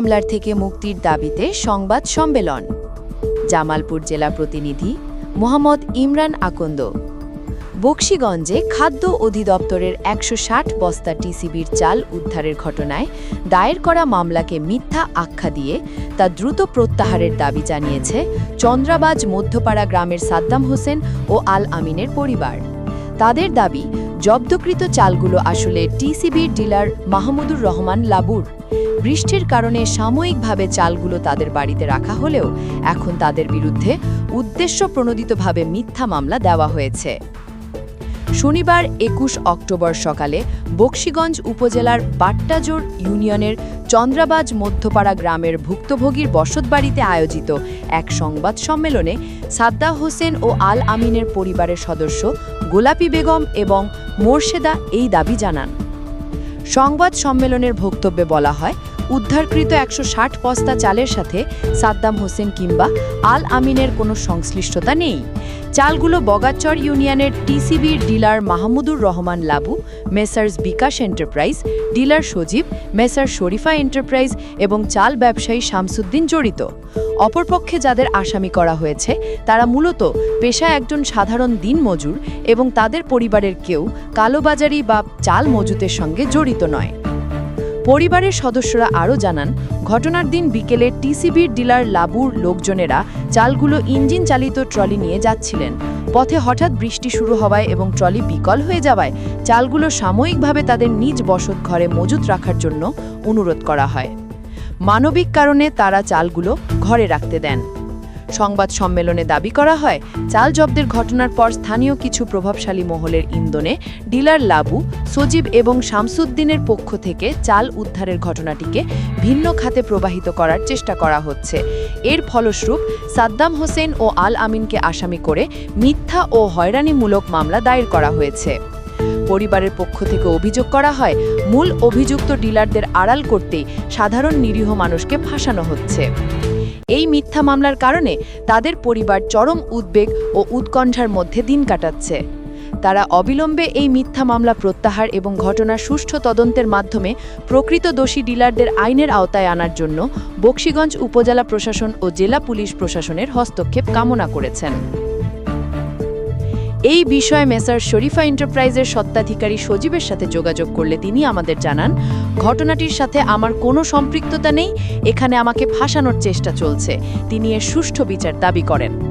মামলার থেকে মুক্তির দাবিতে সংবাদ সম্মেলন। জামালপুর জেলা প্রতিনিধি মোহাম্মদ ইমরান আকন্দ। বক্সিগঞ্জে খাদ্য অধিদপ্তরের একশো ষাট বস্তা টিসিবির চাল উদ্ধারের ঘটনায় দায়ের করা মামলাকে মিথ্যা আখ্যা দিয়ে তা দ্রুত প্রত্যাহারের দাবি জানিয়েছে চন্দ্রাবাজ মধ্যপাড়া গ্রামের সাদ্দাম হোসেন ও আল আমিনের পরিবার। তাদের দাবি, জব্দকৃত চালগুলো আসলে টিসিবির ডিলার মাহমুদুর রহমান লাবুর। বৃষ্টির কারণে সাময়িকভাবে চালগুলো তাদের বাড়িতে রাখা হলেও এখন তাদের বিরুদ্ধে উদ্দেশ্য প্রণোদিতভাবে মিথ্যা মামলা দেওয়া হয়েছে। শনিবার একুশ অক্টোবর সকালে বক্সিগঞ্জ উপজেলার বাট্টাজোর ইউনিয়নের চন্দ্রাবাজ মধ্যপাড়া গ্রামের ভুক্তভোগীর বসতবাড়িতে আয়োজিত এক সংবাদ সম্মেলনে সাদ্দা হোসেন ও আল আমিনের পরিবারের সদস্য গোলাপি বেগম এবং মোর্শেদা এই দাবি জানান। সংবাদ সম্মেলনের বক্তব্যে বলা হয় উদ্ধারকৃত একশো ষাট বস্তা চালের সাথে সাদ্দাম হোসেন কিংবা আল আমিনের কোনো সংশ্লিষ্টতা নেই। চালগুলো বগাচর ইউনিয়নের টিসিবির dealer Mahmudur Rahman Labu, messrs Bikash enterprise, dealer Sajib, messrs Sharifa enterprise এবং চাল ব্যবসায়ী শামসুদ্দিন জড়িত। অপরপক্ষে যাদের আসামি করা হয়েছে, তারা মূলত পেশা একজন সাধারণ দিনমজুর এবং তাদের পরিবারের কেউ কালোবাজারি বা চাল মজুতের সঙ্গে জড়িত নয়। পরিবারের সদস্যরা আরও জানান, ঘটনার দিন বিকেলে টিসিবির ডিলার লাবুর লোকজনেরা চালগুলো ইঞ্জিন চালিত ট্রলি নিয়ে যাচ্ছিলেন। পথে হঠাৎ বৃষ্টি শুরু হওয়ায় এবং ট্রলি বিকল হয়ে যাওয়ায় চালগুলো সাময়িকভাবে তাদের নিজ বসত ঘরে মজুত রাখার জন্য অনুরোধ করা হয়। মানবিক কারণে তারা চালগুলো ঘরে রাখতে দেন। সংবাদ সম্মেলনে দাবি করা হয়, চাল জব্দের ঘটনার পর স্থানীয় কিছু প্রভাবশালী মহলের ইন্ধনে ডিলার লাবু, সজীব এবং শামসুদ্দিনের পক্ষ থেকে চাল উদ্ধারের ঘটনাটিকে ভিন্ন খাতে প্রবাহিত করার চেষ্টা করা হচ্ছে। এর ফলস্বরূপ, সাদ্দাম হোসেন ও আল আমিনকে আসামি করে মিথ্যা ও হয়রানিমূলক মামলা দায়ের করা হয়েছে। পরিবারের পক্ষ থেকে অভিযোগ করা হয়, মূল অভিযুক্ত ডিলারদের আড়াল করতেই সাধারণ নিরীহ মানুষকে ফাঁসানো হচ্ছে। এই মিথ্যা মামলার কারণে তাদের পরিবার চরম উদ্বেগ ও উৎকণ্ঠার মধ্যে দিন কাটাচ্ছে। তারা অবিলম্বে এই মিথ্যা মামলা প্রত্যাহার এবং ঘটনার সুষ্ঠু তদন্তের মাধ্যমে প্রকৃত দোষী ডিলারদের আইনের আওতায় আনার জন্য বক্সিগঞ্জ উপজেলা প্রশাসন ও জেলা পুলিশ প্রশাসনের হস্তক্ষেপ কামনা করেছেন। এই বিষয়ে মেসার শরীফা এন্টারপ্রাইজের সত্ত্বাধিকারী সজীবের সাথে যোগাযোগ করলে তিনি আমাদের জানান, ঘটনাটির সাথে আমার কোনো সম্পৃক্ততা নেই, এখানে আমাকে ফাঁসানোর চেষ্টা চলছে। তিনি এর সুষ্ঠু বিচার দাবি করেন।